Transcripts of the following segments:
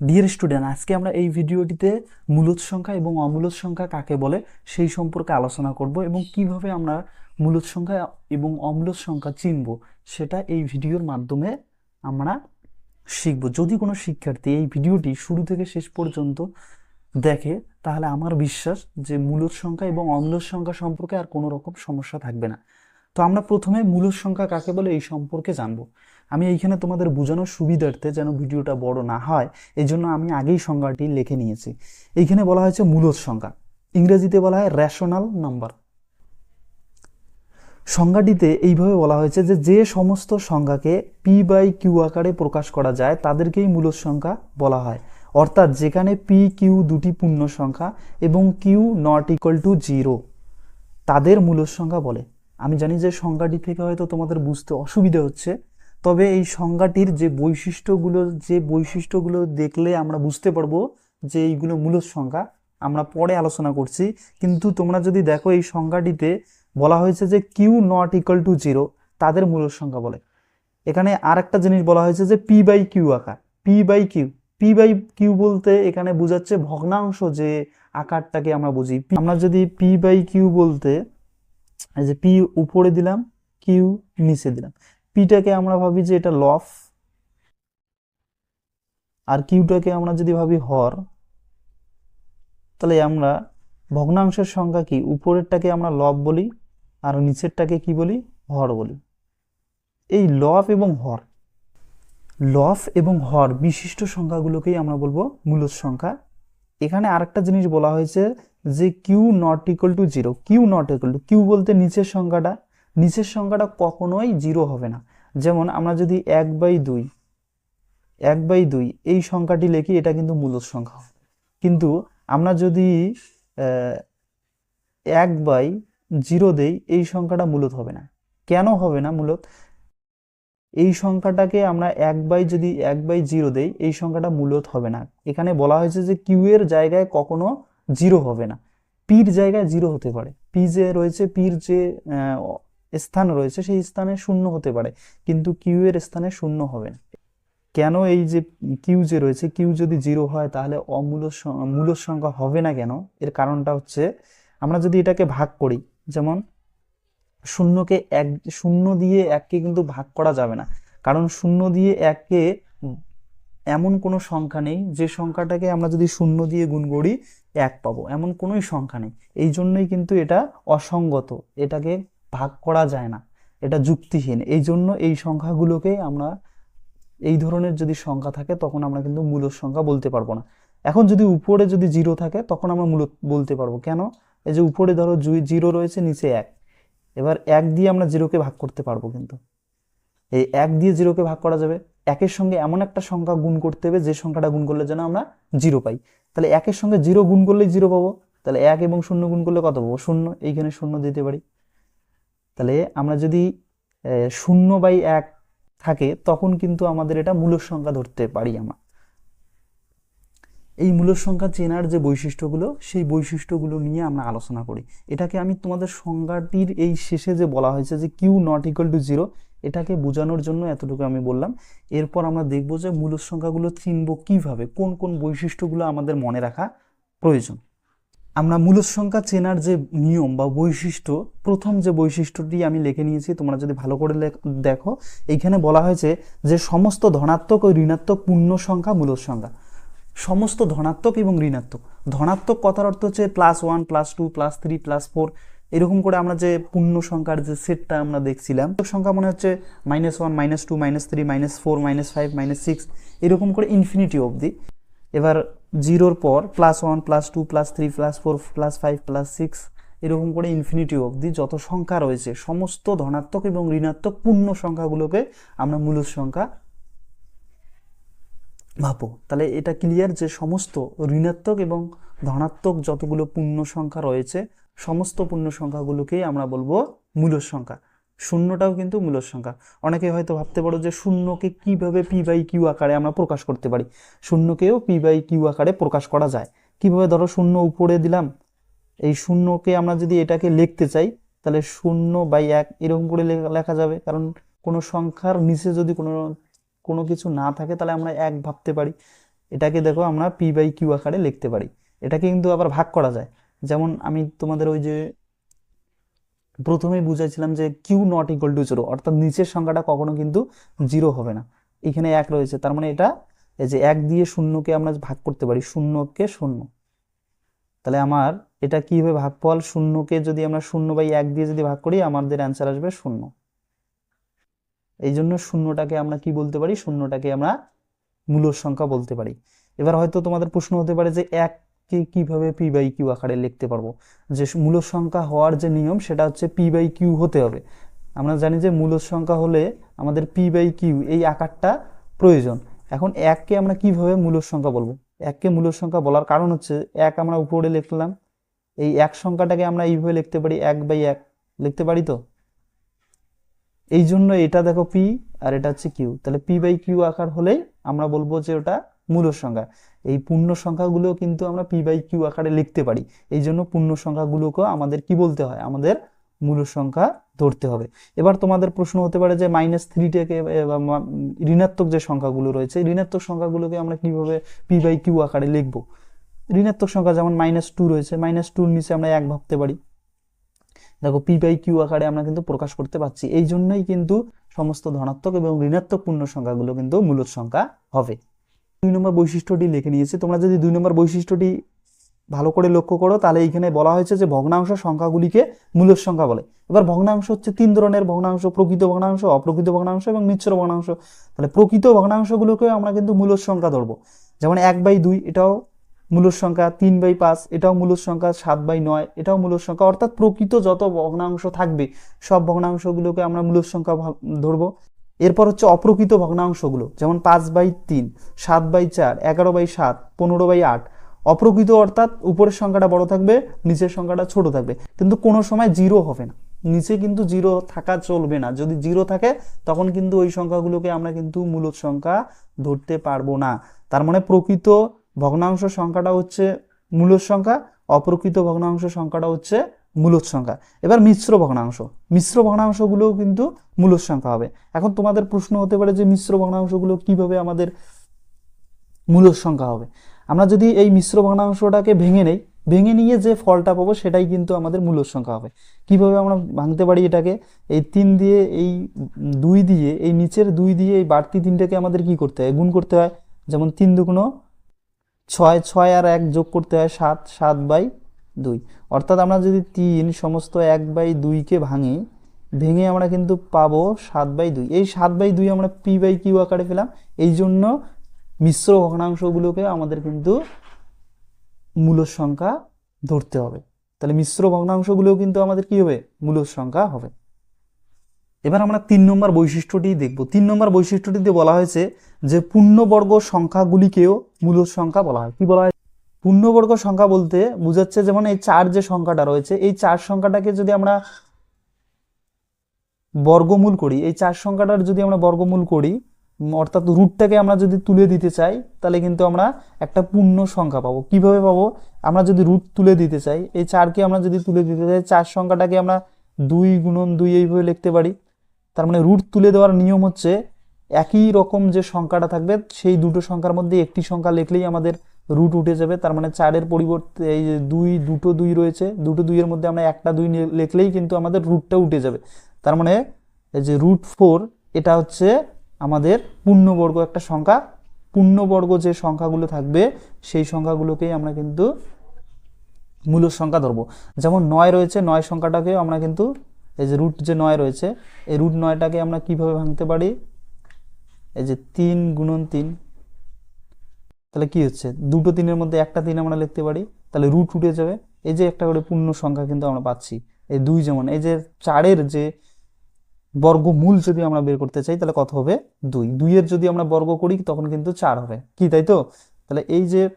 Dear student আজকে আমরা এই ভিডিওটিতে মূলদ সংখ্যা এবং অমূলদ সংখ্যা কাকে বলে সেই সম্পর্কে আলোচনা করব এবং কীভাবে আমরা মূলদ সংখ্যা এবং অমূলদ সংখ্যা চিনব সেটা এই ভিডিওর মাধ্যমে আমরা শিখব। যদি কোনো শিক্ষার্থী এই ভিডিওটি শুরু থেকে শেষ পর্যন্ত দেখে, তাহলে আমার বিশ্বাস যে মূলদ সংখ্যা এবং অমূলদ সংখ্যা সম্পর্কে আর কোনো রকম সমস্যা থাকবে না। তো আমরা প্রথমে মূলদ সংখ্যা কাকে বলে এই সম্পর্কে জানব। আমি এইখানে তোমাদের বোঝানোর সুবিধার্থে যেন ভিডিওটা বড় না হয় এই জন্য আমি আগেই সংজ্ঞাটি লিখে নিয়েছি। এইখানে বলা হয়েছে মূলদ সংখ্যা ইংরেজিতে বলা হয় রেশনাল নাম্বার সংজ্ঞাটিতে এইভাবে বলা হয়েছে যে যে সমস্ত সংখ্যাকে পি বাই কিউ আকারে প্রকাশ করা যায়, তাদেরকেই মূলদ সংখ্যা বলা হয়। অর্থাৎ যেখানে পি কিউ দুটি পূর্ণ সংখ্যা এবং Q not equal to zero তাদের মূলদ সংখ্যা বলে। আমি জানি যে সংজ্ঞাটি থেকে হয়তো তোমাদের বুঝতে অসুবিধা হচ্ছে তবে এই সংজ্ঞাটির যে বৈশিষ্ট্যগুলো যে বৈশিষ্ট্যগুলো দেখলে আমরা বুঝতে পারব যে এইগুলো মূলদ সংখ্যা আমরা পরে আলোচনা করছি। কিন্তু তোমরা যদি দেখো এই সংজ্ঞাটিতে বলা হয়েছে যে Q not equal to zero তাদের মূলদ সংখ্যা বলে। এখানে আর একটা জিনিস বলা হয়েছে যে পি বাই কিউ আকার। P by Q P by Q বলতে এখানে বোঝাচ্ছে ভগ্নাংশ যে আকারটাকে আমরা বুঝি। আমরা যদি পি বাই কিউ বলতে যে পি উপরে দিলাম কিউ নিচে দিলাম। পিটাকে আমরা ভাবি যে এটা লফ আর কিউটাকে আমরা যদি ভাবি হর, তাহলে আমরা ভগ্নাংশের সংখ্যা কি? উপরেরটাকে আমরা লব বলি, আর নিচেরটাকে কি বলি? হর বলি। এই লফ এবং হর লফ এবং হর বিশিষ্ট সংখ্যাগুলোকেই আমরা বলব মূলদ সংখ্যা। এখানে আরেকটা জিনিস বলা হয়েছে যে Q not equal to zero Q not equal to Q বলতে নিচের সংখ্যাটা। নিচের সংখ্যাটা কখনোই জিরো হবে না। যেমন আমরা যদি এক বাই দুই, এক বাই দুই, এই সংখ্যাটি লিখি, এটা কিন্তু মূলদ সংখ্যা কিন্তু আমরা যদি এক বাই জিরো দেই, এই সংখ্যাটা মূলত হবে না। কেন হবে না মূলত? এই সংখ্যাটাকে আমরা এক বাই যদি এক বাই জিরো দেই, এই সংখ্যাটা মূলত হবে না। এখানে বলা হয়েছে যে কিউ এর জায়গায় কখনো জিরো হবে না। পির জায়গায় জিরো হতে পারে। পি যে রয়েছে পির যে স্থান রয়েছে, সেই স্থানে শূন্য হতে পারে। কিন্তু কিউ এর স্থানে শূন্য হবে না। কেন এই যে কিউ যে রয়েছে কিউ যদি জিরো হয়, তাহলে অমূল মূল সংখ্যা হবে না কেন? এর কারণটা হচ্ছে, আমরা যদি এটাকে ভাগ করি, যেমন শূন্যকে এক, শূন্য দিয়ে এককে কিন্তু ভাগ করা যাবে না। কারণ শূন্য দিয়ে এককে এমন কোনো সংখ্যা নেই, যে সংখ্যাটাকে আমরা যদি শূন্য দিয়ে গুণ করি, এক পাবো। এমন কোনোই সংখ্যা নেই। এই জন্যই কিন্তু এটা অসঙ্গত। এটাকে ভাগ করা যায় না। এটা যুক্তিহীন। এই জন্য এই সংখ্যাগুলোকে আমরা, এই ধরনের যদি সংখ্যা থাকে, তখন আমরা কিন্তু মূলদ সংখ্যা বলতে পারব না। এখন যদি উপরে যদি জিরো থাকে, তখন আমরা মূলত বলতে পারব। কেন? এই যে উপরে ধরো জিরো রয়েছে, নিচে এক। এবার এক দিয়ে আমরা জিরোকে ভাগ করতে পারব কিন্তু। এই এক দিয়ে জিরোকে ভাগ করা যাবে। একের সঙ্গে এমন একটা সংখ্যা গুণ করতে হবে, যে সংখ্যাটা গুণ করলে যেন আমরা জিরো পাই। তাহলে একের সঙ্গে জিরো গুণ করলেই জিরো পাবো। তাহলে এক এবং শূন্য গুণ করলে কত পাবো? শূন্য। এইখানে শূন্য দিতে পারি। তাহলে আমরা যদি শূন্য বাই এক থাকে, তখন কিন্তু আমাদের এটা মূলদ সংখ্যা ধরতে পারি আমরা। এই মূলদ সংখ্যা চেনার যে বৈশিষ্ট্যগুলো, সেই বৈশিষ্ট্যগুলো নিয়ে আমরা আলোচনা করি। এটাকে আমি তোমাদের সংজ্ঞাটির এই শেষে যে বলা হয়েছে যে Q not equal to zero, এটাকে বোঝানোর জন্য এতটুকু আমি বললাম। এরপর আমরা দেখব যে মূলদ সংখ্যাগুলো চিনব কীভাবে, কোন কোন বৈশিষ্ট্যগুলো আমাদের মনে রাখা প্রয়োজন। আমরা মূলদ সংখ্যা চেনার যে নিয়ম বা বৈশিষ্ট্য, প্রথম যে বৈশিষ্ট্যটি আমি লিখে নিয়েছি, তোমরা যদি ভালো করে দেখো, এইখানে বলা হয়েছে যে সমস্ত ধনাত্মক ও ঋণাত্মক পূর্ণ সংখ্যা মূলদ সংখ্যা সমস্ত ধনাত্মক এবং ঋণাত্মক। ধনাত্মক কথার অর্থ হচ্ছে plus one plus two plus three plus four এরকম করে আমরা যে পূর্ণ সংখ্যার যে সেটটা আমরা দেখছিলাম সংখ্যা মনে হচ্ছে minus one minus two minus three minus four minus five minus six এরকম করে ইনফিনিটি অবধি। এবার জিরোর পর plus one plus two plus three plus four plus five plus six এরকম করে ইনফিনিটি অবধি যত সংখ্যা রয়েছে, সমস্ত ধনাত্মক এবং ঋণাত্মক পূর্ণ সংখ্যাগুলোকে আমরা মূলদ সংখ্যা ভাবো তাহলে এটা ক্লিয়ার যে সমস্ত ঋণাত্মক এবং ধনাত্মক যতগুলো পূর্ণ সংখ্যা রয়েছে, সমস্ত পূর্ণ সংখ্যাগুলোকেই আমরা বলব মূলদ সংখ্যা। শূন্যটাও কিন্তু মূলদ সংখ্যা। অনেকে হয়তো ভাবতে পারো যে শূন্যকে কীভাবে পি বাই কিউ আকারে আমরা প্রকাশ করতে পারি? শূন্যকেও পি বাই কিউ আকারে প্রকাশ করা যায়। কীভাবে ধরো শূন্য উপরে দিলাম? এই শূন্যকে আমরা যদি এটাকে লিখতে চাই, তাহলে শূন্য বাই এক এরকম করে লেখা যাবে। কারণ কোনো সংখ্যার নিচে যদি কোনো কোনো কিছু না থাকে, তাহলে আমরা এক ভাবতে পারি। এটাকে দেখো আমরা পি বাই কিউ আকারে লিখতে পারি। এটাকে কিন্তু আবার ভাগ করা যায়। যেমন আমি তোমাদের ওই যে প্রথমেই বুঝাইছিলাম যে Q not equal to zero অর্থাৎ নিচের সংখ্যাটা কখনো কিন্তু জিরো হবে না। এখানে এক রয়েছে, তার মানে এটা এই যে এক দিয়ে শূন্যকে আমরা ভাগ করতে পারি, শূন্যকে শূন্য। তাহলে আমার এটা কি হবে ভাগফল? শূন্যকে যদি আমরা শূন্য বাই এক দিয়ে যদি ভাগ করি, আমাদের অ্যান্সার আসবে শূন্য। এই জন্য শূন্যটাকে আমরা কি বলতে পারি? শূন্যটাকে আমরা মূলর সংখ্যা বলতে পারি। এবার হয়তো তোমাদের প্রশ্ন হতে পারে যে এককে কীভাবে পি বাই কিউ আকারে লিখতে পারব? যে মূল সংখ্যা হওয়ার যে নিয়ম, সেটা হচ্ছে পি বাই কিউ হতে হবে। আমরা জানি যে মূল সংখ্যা হলে আমাদের পি বাই কিউ এই আকারটা প্রয়োজন। এখন এককে আমরা কীভাবে মূল সংখ্যা বলব? এককে মূলর সংখ্যা বলার কারণ হচ্ছে, এক আমরা উপরে লিখলাম, এই এক সংখ্যাটাকে আমরা এইভাবে লিখতে পারি, এক বাই এক। লিখতে পারি তো? এই জন্য এটা দেখো পি আর এটা হচ্ছে কিউ তাহলে পি বাই কিউ আকার হলেই আমরা বলব যে ওটা মূলর সংখ্যা এই পূর্ণ সংখ্যাগুলো কিন্তু আমরা পি বাই কিউ আকারে লিখতে পারি। এই জন্য পূর্ণ সংখ্যাগুলোকেও আমাদের কি বলতে হয়? আমাদের মূলর সংখ্যা ধরতে হবে। এবার তোমাদের প্রশ্ন হতে পারে যে মাইনাস থ্রিটাকে ঋণাত্মক যে সংখ্যাগুলো রয়েছে, ঋণাত্মক সংখ্যাগুলোকে আমরা কীভাবে পি বাই কিউ আকারে লিখব? ঋণাত্মক সংখ্যা যেমন মাইনাস টু রয়েছে মাইনাস টুর নিচে আমরা এক ভাবতে পারি। দেখো পি বাই কিউ আকারে আমরা কিন্তু প্রকাশ করতে পারছি। এই জন্যই কিন্তু সমস্ত ধনাত্মক এবং ঋণাত্মক পূর্ণ সংখ্যাগুলো কিন্তু মূলত সংখ্যা হবে। দুই নম্বর বৈশিষ্ট্যটি লিখে নিয়েছে। তোমরা যদি দুই নম্বর বৈশিষ্ট্যটি ভালো করে লক্ষ্য করো, তাহলে এইখানে বলা হয়েছে যে ভগ্নাংশ সংখ্যাগুলিকে মূলদ সংখ্যা বলে। এবার ভগ্নাংশ হচ্ছে তিন ধরনের ভগ্নাংশ, প্রকৃত ভগ্নাংশ, অপ্রকৃত ভগ্নাংশ এবং মিশ্র ভগ্নাংশ। তাহলে প্রকৃত ভগ্নাংশগুলোকেও আমরা কিন্তু মূলদ সংখ্যা ধরবো। যেমন এক বাই দুই, এটাও মূলদ সংখ্যা। তিন বাই পাঁচ, এটাও মূলদ সংখ্যা। সাত বাই নয়, এটাও মূলদ সংখ্যা। অর্থাৎ প্রকৃত যত ভগ্নাংশ থাকবে, সব ভগ্নাংশগুলোকে আমরা মূলদ সংখ্যা ধরবো। এরপর হচ্ছে অপ্রকৃত ভগ্নাংশগুলো, যেমন পাঁচ বাই তিন, সাত বাই চার, এগারো বাই সাত, পনেরো বাই আট। অপ্রকৃত অর্থাৎ উপরের সংখ্যাটা বড় থাকবে, নিচের সংখ্যাটা ছোট থাকবে। কিন্তু কোনো সময় জিরো হবে না। নিচে কিন্তু জিরো থাকা চলবে না। যদি জিরো থাকে, তখন কিন্তু ওই সংখ্যাগুলোকে আমরা কিন্তু মূলত সংখ্যা ধরতে পারব না। তার মানে প্রকৃত ভগ্নাংশ সংখ্যাটা হচ্ছে মূলত সংখ্যা, অপ্রকৃত ভগ্নাংশ সংখ্যাটা হচ্ছে মূলত সংখ্যা। এবার মিশ্র ভগ্নাংশ। মিশ্র ভগ্নাংশগুলোও কিন্তু মূলত সংখ্যা হবে। এখন তোমাদের প্রশ্ন হতে পারে যে মিশ্র ভগ্নাংশগুলো কীভাবে আমাদের মূলত সংখ্যা হবে। আমরা যদি এই মিশ্র ভগ্নাংশটাকে ভেঙে নেই, ভেঙে নিয়ে যে ফলটা পাবো সেটাই কিন্তু আমাদের মূলত সংখ্যা হবে। কীভাবে আমরা ভাঙতে পারি এটাকে? এই তিন দিয়ে, এই দুই দিয়ে, এই নিচের দুই দিয়ে, এই বাড়তি তিনটাকে আমাদের কি করতে হয়? গুণ করতে হয়। যেমন তিন দুগুণ ছয় ছয় আর এক যোগ করতে হয় সাত সাত বাই দুই। অর্থাৎ আমরা যদি তিন সমস্ত এক বাই দুইকে ভাঙি, ভেঙে আমরা কিন্তু পাবো সাত বাই দুই। এই সাত বাই দুই আমরা পি বাই কিউ আকারে পেলাম। এই জন্য মিশ্র ভগ্নাংশগুলোকে আমাদের কিন্তু মূলদ সংখ্যা ধরতে হবে। তাহলে মিশ্র ভগ্নাংশগুলোও কিন্তু আমাদের কি হবে? মূলদ সংখ্যা হবে। এবার আমরা তিন নম্বর বৈশিষ্ট্যটি দেখব। তিন নম্বর বৈশিষ্ট্যটিতে বলা হয়েছে যে পূর্ণবর্গ সংখ্যাগুলিকেও মূলদ সংখ্যা বলা হয়। কি বলা হয়? পূর্ণবর্গ সংখ্যা বলতে বোঝাচ্ছে যেমন এই চার যে সংখ্যাটা রয়েছে, এই চার সংখ্যাটাকে যদি আমরা বর্গমূল করি, এই চার সংখ্যাটার যদি আমরা বর্গমূল করি অর্থাৎ রুটটাকে আমরা যদি তুলে দিতে চাই, তাহলে কিন্তু আমরা একটা পূর্ণ সংখ্যা পাবো। কীভাবে পাবো? আমরা যদি রুট তুলে দিতে চাই, এই চারকে আমরা যদি তুলে দিতে চাই, চার সংখ্যাটাকে আমরা দুই গুণন দুই এইভাবে লিখতে পারি। তার মানে রুট তুলে দেওয়ার নিয়ম হচ্ছে একই রকম যে সংখ্যাটা থাকবে, সেই দুটো সংখ্যার মধ্যে একটি সংখ্যা লিখলেই আমাদের রুট উঠে যাবে, তার মানে চারের পরিবর্তে এই যে দুই, দুটো দুই রয়েছে, দুটো দুইয়ের মধ্যে আমরা একটা দুই লিখলেই কিন্তু আমাদের রুটটা উঠে যাবে। তার মানে এই যে রুট ফোর এটা হচ্ছে আমাদের পূর্ণবর্গ একটা সংখ্যা। পূর্ণবর্গ যে সংখ্যাগুলো থাকবে, সেই সংখ্যাগুলোকেই আমরা কিন্তু মূলদ সংখ্যা ধরবো। যেমন নয় রয়েছে, নয় সংখ্যাটাকে আমরা কিন্তু এই যে রুট যে নয় রয়েছে, এই রুট নয়টাকে আমরা কীভাবে ভাঙতে পারি? এই যে তিন গুণন তিন তাহলে কি হচ্ছে? দুটো তিনের মধ্যে একটা তিন আমরা লিখতে পারি, তাহলে রুট উঠে যাবে। এই যে একটা করে পূর্ণ সংখ্যা কিন্তু আমরা পাচ্ছি। এই দুই যেমন, এই যে চারের যে বর্গমূল যদি আমরা বের করতে চাই, তাহলে কত হবে? দুই। দুইয়ের যদি আমরা বর্গ করি, তখন কিন্তু চার হবে। কি তাই তো? তাহলে এই যে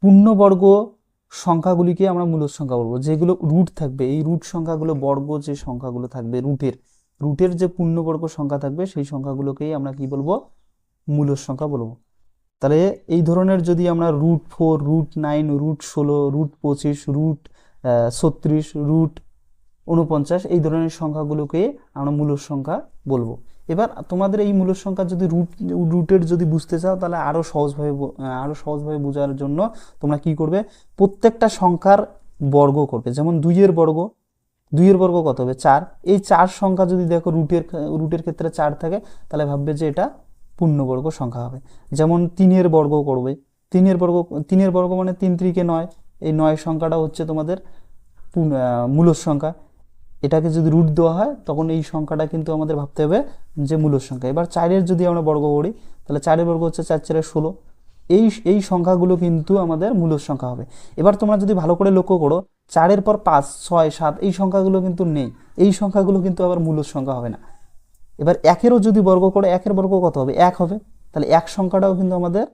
পূর্ণবর্গ সংখ্যাগুলিকে আমরা মূলদ সংখ্যা বলব। যেগুলো রুট থাকবে, এই রুট সংখ্যাগুলো বর্গ যে সংখ্যাগুলো থাকবে রুটের রুটের যে পূর্ণবর্গ সংখ্যা থাকবে, সেই সংখ্যাগুলোকেই আমরা কি বলব? মূলদ সংখ্যা বলব। তাহলে এই ধরনের যদি আমরা root four root nine root ষোলো রুট পঁচিশ রুট ছত্রিশ রুট উনপঞ্চাশ এই ধরনের সংখ্যাগুলোকে আমরা মূলদ সংখ্যা বলব। এবার তোমাদের এই মূলদ সংখ্যা যদি রুট রুটের যদি বুঝতে চাও, তাহলে আরও সহজভাবে আরও সহজভাবে বোঝার জন্য তোমরা কি করবে? প্রত্যেকটা সংখ্যার বর্গ করবে। যেমন দুইয়ের বর্গ দুইয়ের বর্গ কত হবে? চার। এই চার সংখ্যা যদি দেখো রুটের রুটের ক্ষেত্রে চার থাকে, তাহলে ভাববে যে এটা পূর্ণবর্গ সংখ্যা হবে। যেমন তিনের বর্গ করবে। তিনের বর্গ তিনের বর্গ মানে তিন ত্রিকে নয়। এই নয় সংখ্যাটা হচ্ছে তোমাদের মূলদ সংখ্যা। এটাকে যদি রুট দেওয়া হয়, তখন এই সংখ্যাটা কিন্তু আমাদের ভাবতে হবে যে মূলদ সংখ্যা। এবার চারের যদি আমরা বর্গ করি, তাহলে চারের বর্গ হচ্ছে চার চারের ষোলো। এই এই সংখ্যাগুলো কিন্তু আমাদের মূলদ সংখ্যা হবে। এবার তোমরা যদি ভালো করে লক্ষ্য করো, চারের পর পাঁচ, ছয়, সাত, এই সংখ্যাগুলো কিন্তু নেই। এই সংখ্যাগুলো কিন্তু আবার মূলদ সংখ্যা হবে না। এবার একেরও যদি বর্গ করে, একের বর্গ কত হবে? এক হবে। তাহলে এক সংখ্যাটাও কিন্তু আমাদের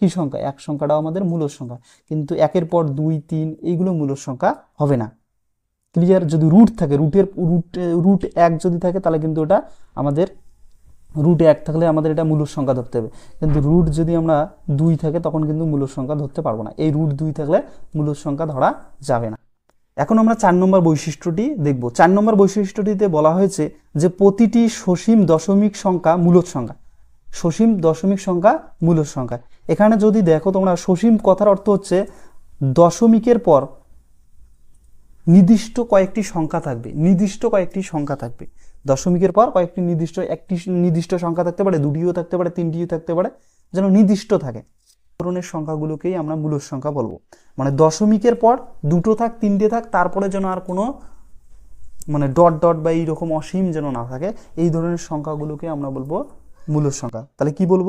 কি সংখ্যা? এক সংখ্যাটাও আমাদের মূল সংখ্যা। কিন্তু একের পর দুই, তিন, এইগুলো মূলদ সংখ্যা হবে না। ক্লিয়ার? যদি রুট থাকে, রুটের, রুট রুট এক যদি থাকে, তাহলে কিন্তু ওটা আমাদের রুট এক থাকলে আমাদের এটা মূল সংখ্যা ধরতে হবে। কিন্তু রুট যদি আমরা দুই থাকে, তখন কিন্তু মূল সংখ্যা ধরতে পারব না। এই রুট দুই থাকলে মূলদ সংখ্যা ধরা যাবে না। এখন আমরা চার নম্বর বৈশিষ্ট্যটি দেখব। চার নম্বর বৈশিষ্ট্যটিতে বলা হয়েছে যে প্রতিটি সসীম দশমিক সংখ্যা মূলত সংখ্যা। সসীম দশমিক সংখ্যা মূলত সংখ্যা। এখানে যদি দেখো তোমরা সসীম কথার অর্থ হচ্ছে দশমিকের পর নির্দিষ্ট কয়েকটি সংখ্যা থাকবে, নির্দিষ্ট কয়েকটি সংখ্যা থাকবে। দশমিকের পর কয়েকটি নির্দিষ্ট, একটি নির্দিষ্ট সংখ্যা থাকতে পারে, দুটিও থাকতে পারে, তিনটিও থাকতে পারে, যেন নির্দিষ্ট থাকে। ধরনের সংখ্যাগুলোকেই আমরা মূলদ সংখ্যা বলব। মানে দশমিকের পর দুটো থাক, তিনটে থাক, তারপরে যেন আর কোনো মানে ডট ডট বা এইরকম অসীম যেন না থাকে, এই ধরনের সংখ্যাগুলোকে আমরা বলব মূলদ সংখ্যা। তাহলে কি বলব?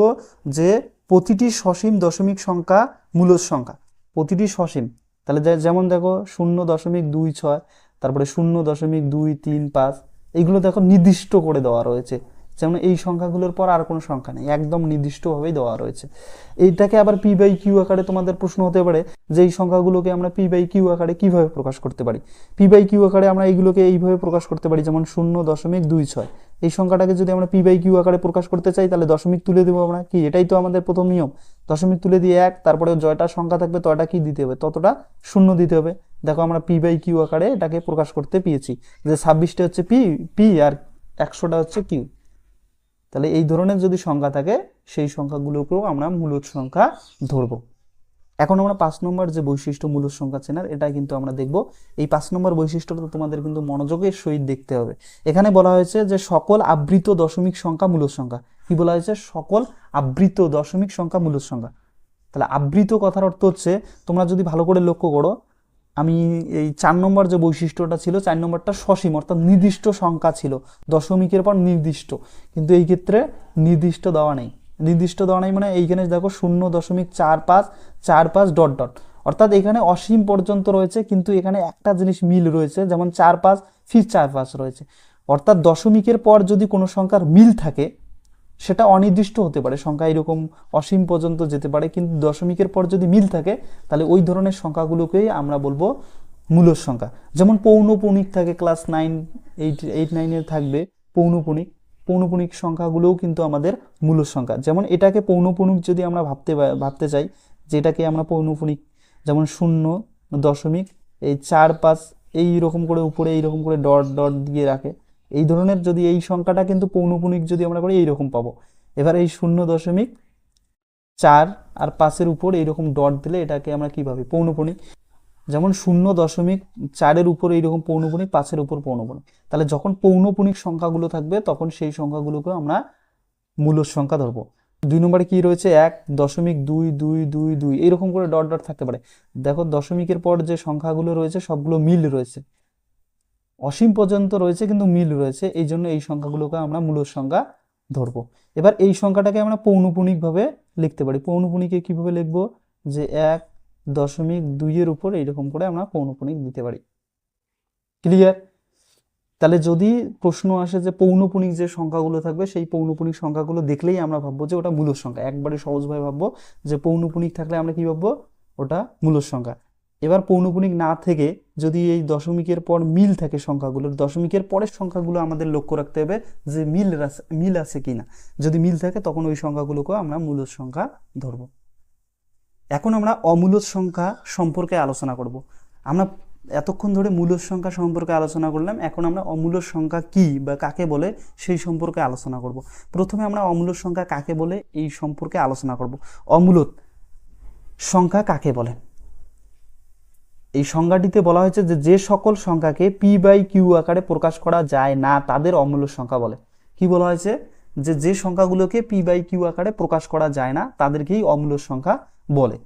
যে প্রতিটি সসীম দশমিক সংখ্যা মূলদ সংখ্যা। প্রতিটি সসীম। তাহলে যেমন দেখো শূন্য দশমিক দুই ছয়, তারপরে শূন্য দশমিক দুই তিন পাঁচ এইগুলো দেখো নির্দিষ্ট করে দেওয়া রয়েছে। যেমন এই সংখ্যাগুলোর পর আর কোনো সংখ্যা নেই, একদম নির্দিষ্টভাবেই দেওয়া রয়েছে। এইটাকে আবার পি বাই কিউ আকারে তোমাদের প্রশ্ন হতে পারে যে এই সংখ্যাগুলোকে আমরা পি বাই কিউ আকারে কীভাবে প্রকাশ করতে পারি? পি বাই কিউ আকারে আমরা এইগুলোকে এইভাবে প্রকাশ করতে পারি, যেমন শূন্য দশমিক দুই ছয়। এই সংখ্যাটাকে যদি আমরা পি বাই কিউ আকারে প্রকাশ করতে চাই, তাহলে দশমিক তুলে দেবো আমরা কি? এটাই তো আমাদের প্রথম নিয়ম। দশমিক তুলে দিয়ে এক তারপরে জয়টা সংখ্যা থাকবে, তয়টা কি দিতে হবে? ততটা শূন্য দিতে হবে। দেখো আমরা পি বাই কিউ আকারে এটাকে প্রকাশ করতে পেয়েছি। যে ছাব্বিশটা হচ্ছে পি পি আর একশোটা হচ্ছে কিউ। তাহলে এই ধরনের যদি সংখ্যা থাকে, সেই সংখ্যাগুলোকেও আমরা মূলদ সংখ্যা ধরবো। এখন আমরা পাঁচ নম্বর যে বৈশিষ্ট্য মূলদ সংখ্যা চেনার, এটা কিন্তু আমরা দেখব। এই পাঁচ নম্বর বৈশিষ্ট্যটা তোমাদের কিন্তু মনোযোগের সহিত দেখতে হবে। এখানে বলা হয়েছে যে সকল আবৃত দশমিক সংখ্যা মূলদ সংখ্যা। কি বলা হয়েছে? সকল আবৃত দশমিক সংখ্যা মূলদ সংখ্যা। তাহলে আবৃত কথার অর্থ হচ্ছে, তোমরা যদি ভালো করে লক্ষ্য করো আমি এই চার নম্বর যে বৈশিষ্ট্যটা ছিল, চার নম্বরটা সসীম, অর্থাৎ নির্দিষ্ট সংখ্যা ছিল। দশমিকের পর নির্দিষ্ট। কিন্তু এই ক্ষেত্রে নির্দিষ্ট দেওয়া নেই। নির্দিষ্ট দেওয়া নেই মানে এইখানে দেখো শূন্য দশমিক চার পাঁচ চার পাঁচ ডট ডট। অর্থাৎ এখানে অসীম পর্যন্ত রয়েছে, কিন্তু এখানে একটা জিনিস মিল রয়েছে, যেমন চার পাঁচ, ফির চার পাঁচ রয়েছে। অর্থাৎ দশমিকের পর যদি কোনো সংখ্যার মিল থাকে সেটা অনির্দিষ্ট হতে পারে, সংখ্যা এরকম অসীম পর্যন্ত যেতে পারে, কিন্তু দশমিকের পর যদি মিল থাকে, তাহলে ওই ধরনের সংখ্যাগুলোকেই আমরা বলব মূলদ সংখ্যা। যেমন পৌনপণিক থাকে ক্লাস নাইন এইট এইট নাইনের থাকবে পৌনপণিক। পৌনপণিক সংখ্যাগুলোও কিন্তু আমাদের মূল সংখ্যা। যেমন এটাকে পৌনপণিক যদি আমরা ভাবতে ভাবতে চাই, যে এটাকে আমরা পৌনপণিক, যেমন শূন্য দশমিক, এই চার পাঁচ, এই রকম করে উপরে এইরকম করে ডট ডট দিয়ে রাখে। এই ধরনের যদি এই সংখ্যাটা কিন্তু পৌনপুণিক যদি আমরা করি, এইরকম পাবো। এবার এই শূন্য দশমিক চার আর পাঁচের উপর এইরকম ডট দিলে এটাকে আমরা কি ভাবি পৌনপুণিক যেমন শূন্য দশমিক চারের উপর এইরকম পৌনপুণিক পাঁচের উপর পৌনপুণিক তাহলে যখন পৌনপুণিক সংখ্যাগুলো থাকবে, তখন সেই সংখ্যাগুলোকে আমরা মূলদ সংখ্যা ধরবো। দুই নম্বরে কি রয়েছে? এক দশমিক দুই দুই দুই দুই, এইরকম করে ডট ডট থাকতে পারে। দেখো, দশমিকের পর যে সংখ্যাগুলো রয়েছে, সবগুলো মিল রয়েছে। অসীম পর্যন্ত রয়েছে কিন্তু মিল রয়েছে, এই জন্য এই সংখ্যাগুলোকে আমরা মূলদ সংখ্যা ধরবো। এবার এই সংখ্যাটাকে আমরা পৌনপুণিকভাবে লিখতে পারি। পৌনপুণিকে কীভাবে লিখব? যে এক দশমিক দুইয়ের উপর এইরকম করে আমরা পৌনপুণিক দিতে পারি। ক্লিয়ার? তাহলে যদি প্রশ্ন আসে যে পৌনপুণিক যে সংখ্যাগুলো থাকবে, সেই পৌনপুণিক সংখ্যাগুলো দেখলেই আমরা ভাববো যে ওটা মূলদ সংখ্যা। একবারে সহজভাবে ভাববো যে পৌনপুণিক থাকলে আমরা কি ভাববো? ওটা মূলদ সংখ্যা। এবার পৌনপুণিক না থেকে যদি এই দশমিকের পর মিল থাকে সংখ্যাগুলোর দশমিকের পরের সংখ্যাগুলো আমাদের লক্ষ্য রাখতে হবে যে মিল মিল আছে কিনা। যদি মিল থাকে তখন ওই সংখ্যাগুলোকেও আমরা মূলদ সংখ্যা ধরবো। এখন আমরা অমূলদ সংখ্যা সম্পর্কে আলোচনা করব। আমরা এতক্ষণ ধরে মূলদ সংখ্যা সম্পর্কে আলোচনা করলাম, এখন আমরা অমূলদ সংখ্যা কি বা কাকে বলে সেই সম্পর্কে আলোচনা করব। প্রথমে আমরা অমূলদ সংখ্যা কাকে বলে এই সম্পর্কে আলোচনা করব। অমূলদ সংখ্যা কাকে বলে? এই সংজ্ঞাটিতে বলা হয়েছে যে যে সকল সংখ্যাকে পি বাই কিউ আকারে প্রকাশ করা যায় না, তাদের অমূল্য সংখ্যা বলে। কি বলা হয়েছে? যে যে সংখ্যাগুলোকে পি বাই কিউ আকারে প্রকাশ করা যায় না, তাদেরকেই অমূল্য সংখ্যা বলে।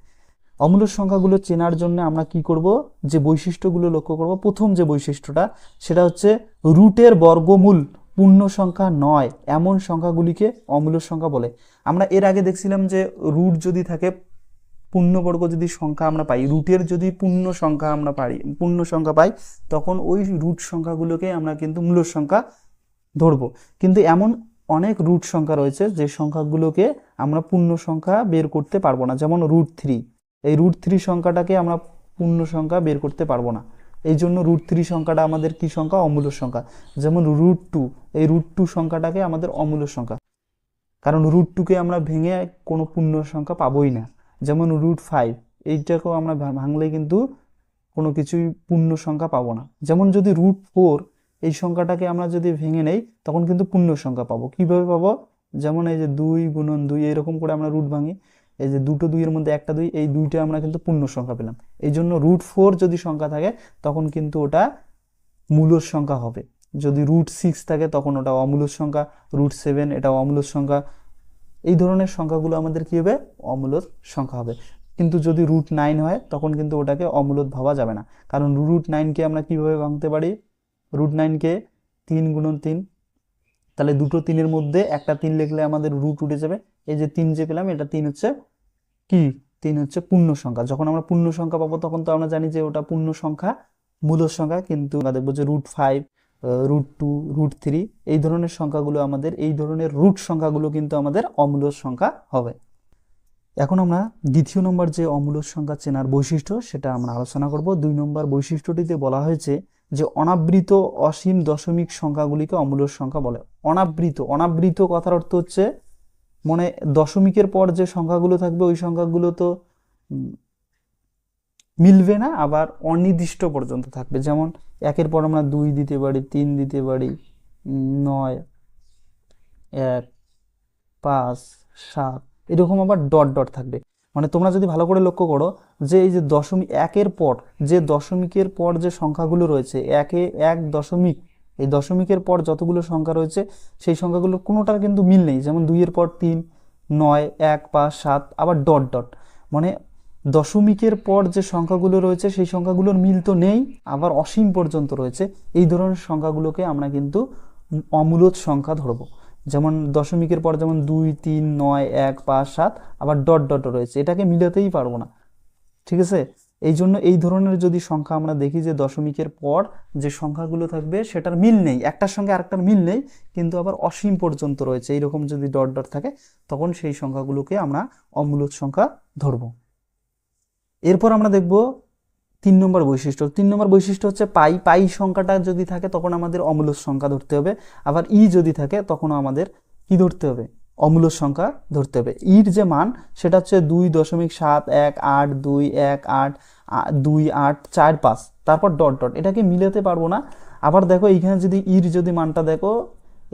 অমূল্য সংখ্যাগুলো চেনার জন্য আমরা কি করব? যে বৈশিষ্ট্যগুলো লক্ষ্য করব। প্রথম যে বৈশিষ্ট্যটা, সেটা হচ্ছে রুটের বর্গমূল পূর্ণ সংখ্যা নয়, এমন সংখ্যাগুলিকে অমূল্য সংখ্যা বলে। আমরা এর আগে দেখছিলাম যে, রুট যদি থাকে পূর্ণবর্গ যদি সংখ্যা আমরা পাই, রুটের যদি পূর্ণ সংখ্যা আমরা পাই পূর্ণ সংখ্যা পাই, তখন ওই রুট সংখ্যাগুলোকে আমরা কিন্তু মূল সংখ্যা ধরবো। কিন্তু এমন অনেক রুট সংখ্যা রয়েছে যে সংখ্যাগুলোকে আমরা পূর্ণ সংখ্যা বের করতে পারব না। যেমন রুট থ্রি, এই রুট থ্রি সংখ্যাটাকে আমরা পূর্ণ সংখ্যা বের করতে পারব না। এই জন্য রুট থ্রি সংখ্যাটা আমাদের কি সংখ্যা? অমূল্য সংখ্যা। যেমন রুট টু, এই রুট টু সংখ্যাটাকে আমাদের অমূল্য সংখ্যা। কারণ রুট টুকে আমরা ভেঙে কোনো পূর্ণ সংখ্যা পাবোই না। যেমন রুট ফাইভ এইটাকেও আমরা ভাঙলে কিন্তু কোনো কিছুই পূর্ণ সংখ্যা পাবো না। যেমন যদি রুট ফোর এই সংখ্যাটাকে আমরা যদি ভেঙে নেই, তখন কিন্তু পূর্ণ সংখ্যা পাবো। কীভাবে পাবো? যেমন এই যে দুই গুণন দুই, এরকম করে আমরা রুট ভাঙি। এই যে দুটো দুইয়ের মধ্যে একটা দুই, এই দুইটা আমরা কিন্তু পূর্ণ সংখ্যা পেলাম। এই জন্য রুট ফোর যদি সংখ্যা থাকে, তখন কিন্তু ওটা মূলর সংখ্যা হবে। যদি রুট সিক্স থাকে, তখন ওটা অমূলর সংখ্যা। রুট সেভেন এটা অমূলর সংখ্যা। এই ধরনের সংখ্যাগুলো আমাদের কী হবে অমূলত সংখ্যা হবে। কিন্তু যদি রুট নাইন হয়, তখন কিন্তু ওটাকে অমূলত ভাবা যাবে না। কারণ রুট নাইনকে আমরা কীভাবে ভাঙতে পারি? রুট নাইনকে তিন গুণন তিন। তাহলে দুটো তিনের মধ্যে একটা তিন লিখলে আমাদের রুট উঠে যাবে। এই যে তিন যে পেলাম, এটা তিন হচ্ছে কি? তিন হচ্ছে পূর্ণ সংখ্যা। যখন আমরা পূর্ণ সংখ্যা পাবো, তখন তো আমরা জানি যে ওটা পূর্ণ সংখ্যা, মূলদ সংখ্যা। কিন্তু দেখব যে root five root two root three এই ধরনের সংখ্যাগুলো আমাদের, এই ধরনের রুট সংখ্যাগুলো কিন্তু আমাদের অমূলদ সংখ্যা হবে। এখন আমরা দ্বিতীয় নম্বর যে অমূলদ সংখ্যা চেনার বৈশিষ্ট্য, সেটা আমরা আলোচনা করব। দুই নম্বর বৈশিষ্ট্যটিতে বলা হয়েছে যে অনাবৃত অসীম দশমিক সংখ্যাগুলিকে অমূলদ সংখ্যা বলে। অনাবৃত অনাবৃত কথার অর্থ হচ্ছে মানে দশমিকের পর যে সংখ্যাগুলো থাকবে, ওই সংখ্যাগুলো তো মিলবে না, আবার অনির্দিষ্ট পর্যন্ত থাকবে। যেমন একের পর আমরা দুই দিতে পারি, তিন দিতে পারি, নয়, এক, পাঁচ, সাত, এরকম আবার ডট ডট থাকবে। মানে তোমরা যদি ভালো করে লক্ষ্য করো যে এই যে দশমিক একের পর, যে দশমিকের পর যে সংখ্যাগুলো রয়েছে, একে এক দশমিক, এই দশমিকের পর যতগুলো সংখ্যা রয়েছে, সেই সংখ্যাগুলোর কোনোটার কিন্তু মিল নেই। যেমন দুইয়ের পর তিন, নয়, এক, পাঁচ, সাত, আবার ডট ডট। মানে দশমিকের পর যে সংখ্যাগুলো রয়েছে, সেই সংখ্যাগুলোর মিল তো নেই, আবার অসীম পর্যন্ত রয়েছে। এই ধরনের সংখ্যাগুলোকে আমরা কিন্তু অমূলত সংখ্যা ধরবো। যেমন দশমিকের পর যেমন দুই, তিন, নয়, এক, পাঁচ, সাত, আবার ডট ডট রয়েছে। এটাকে মিলাতেই পারব না। ঠিক আছে? এই জন্য এই ধরনের যদি সংখ্যা আমরা দেখি যে দশমিকের পর যে সংখ্যাগুলো থাকবে, সেটার মিল নেই। একটার সঙ্গে আরেকটার মিল নেই, কিন্তু আবার অসীম পর্যন্ত রয়েছে। এইরকম যদি ডট ডট থাকে, তখন সেই সংখ্যাগুলোকে আমরা অমূলত সংখ্যা ধরবো। এরপর আমরা দেখব তিন নম্বর বৈশিষ্ট্য। তিন নম্বর বৈশিষ্ট্য হচ্ছে পাই পাই সংখ্যাটা যদি থাকে তখন আমাদের অমূলদ সংখ্যা ধরতে হবে। আবার ই যদি থাকে তখনও আমাদের কি ধরতে হবে? অমূলদ সংখ্যা ধরতে হবে। ইর যে মান সেটা হচ্ছে দুই দশমিক সাত এক আট দুই এক আট দুই আট চার পাঁচ। তারপর ডট ডট। এটাকে মিলাতে পারব না। আবার দেখো এইখানে যদি ইর যদি মানটা দেখো,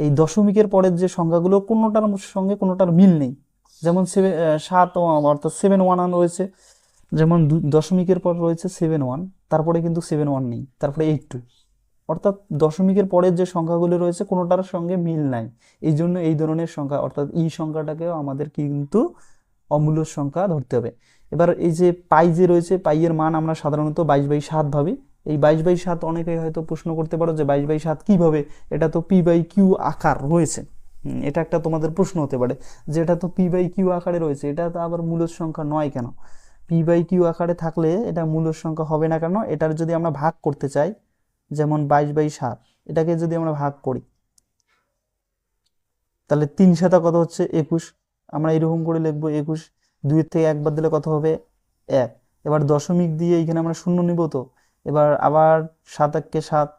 এই দশমিকের পরের যে সংখ্যাগুলো কোনোটার সঙ্গে কোনোটার মিল নেই। যেমন সেভেন সাত অর্থাৎ সেভেন ওয়ান রয়েছে। যেমন দশমিকের পর রয়েছে সেভেন ওয়ান তারপরে কিন্তু সেভেন ওয়ান নেই, তারপরে এইট টু অর্থাৎ দশমিকের পরের যে সংখ্যাগুলো রয়েছে কোনোটার সঙ্গে মিল নাই। এই জন্য এই ধরনের সংখ্যা, অর্থাৎ ই সংখ্যাটাকেও আমাদের কিন্তু অমূল্য সংখ্যা ধরতে হবে। এবার এই যে পাই যে রয়েছে পাইয়ের মান আমরা সাধারণত বাইশ বাই সাত ভাবি। এই বাইশ বাই সাত অনেকে হয়তো প্রশ্ন করতে পারো যে বাইশ বাই সাত কীভাবে? এটা তো পি বাই কিউ আকার রয়েছে। এটা একটা তোমাদের প্রশ্ন হতে পারে যে এটা তো পি বাই কিউ আকারে রয়েছে, এটা তো আবার মূলদ সংখ্যা নয় কেন? পি বাই কিউ আকারে থাকলে এটা মূলদ সংখ্যা হবে না কেন? এটার যদি আমরা ভাগ করতে চাই, যেমন বাইশ বাই সাত, এটাকে যদি আমরা ভাগ করি, তাহলে তিন সাতা কত হচ্ছে? একুশ। আমরা এরকম করে লিখব একুশ, দুইয়ের থেকে একবার দিলে কত হবে? এক। এবার দশমিক দিয়ে এইখানে আমরা শূন্য নিব তো। এবার আবার সাত এককে সাত,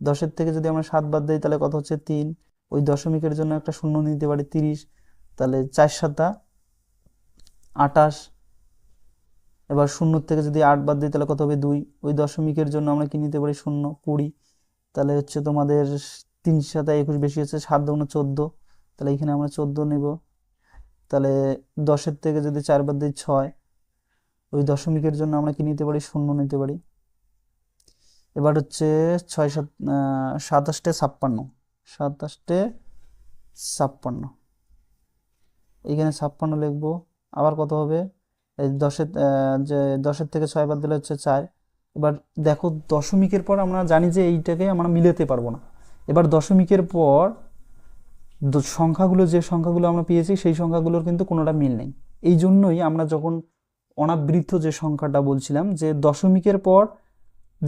দশের থেকে যদি আমরা সাত বাদ দিই, তাহলে কত হচ্ছে? তিন। ওই দশমিকের জন্য একটা শূন্য নিতে পারি তিরিশ। তাহলে চার সাতা আটাশ এবার শূন্য থেকে যদি আট বাদ দিই, তাহলে কত হবে? দুই। ওই দশমিকের জন্য আমরা কি নিতে পারি? শূন্য, কুড়ি। তাহলে হচ্ছে তোমাদের তিন সাথে একুশ বেশি হচ্ছে সাত দুগুণ চোদ্দ। তাহলে এখানে আমরা চোদ্দ নেব। তাহলে দশের থেকে যদি চার বাদ দিই, ছয়। ওই দশমিকের জন্য আমরা কি নিতে পারি? শূন্য নিতে পারি। এবার হচ্ছে ছয় সাত সাতাশটে ছাপ্পান্ন। সাতাশটে ছাপ্পান্ন। এইখানে ছাপ্পান্ন লিখব। আবার কত হবে? এই দশের যে দশের থেকে ছয় বাদ দিলে হচ্ছে চার। এবার দেখো দশমিকের পর আমরা জানি যে এইটাকে আমরা মিলাতে পারব না। এবার দশমিকের পর সংখ্যাগুলো যে সংখ্যাগুলো আমরা পেয়েছি, সেই সংখ্যাগুলোর কিন্তু কোনোটা মিল নেই। এই জন্যই আমরা যখন অনাবৃত্ত যে সংখ্যাটা বলছিলাম, যে দশমিকের পর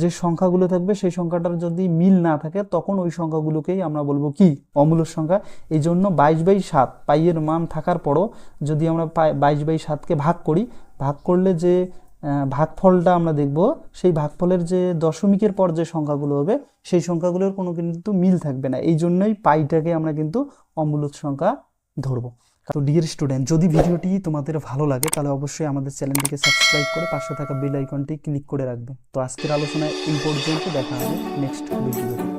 যে সংখ্যাগুলো থাকবে, সেই সংখ্যাটার যদি মিল না থাকে, তখন ওই সংখ্যাগুলোকেই আমরা বলব কি? অমূলক সংখ্যা। এই জন্য বাইশ বাই সাত পাইয়ের মান থাকার পরও যদি আমরা বাইশ বাই সাতকে ভাগ করি, ভাগ করলে যে ভাগফলটা আমরা দেখব, সেই ভাগফলের যে দশমিকের পর যে সংখ্যাগুলো হবে, সেই সংখ্যাগুলোর কোনো কিন্তু মিল থাকবে না। এই জন্যই পাইটাকে আমরা কিন্তু অমূলক সংখ্যা ধরবো। তো ডিয়ার স্টুডেন্ট যদি ভিডিওটি তোমাদের ভালো লাগে, তাহলে অবশ্যই আমাদের চ্যানেলটিকে সাবস্ক্রাইব করে পাশে থাকা বেল আইকনটি ক্লিক করে রাখবে। তো আজকের আলোচনায় এই পর্যন্ত, দেখা হবে নেক্সট ভিডিওতে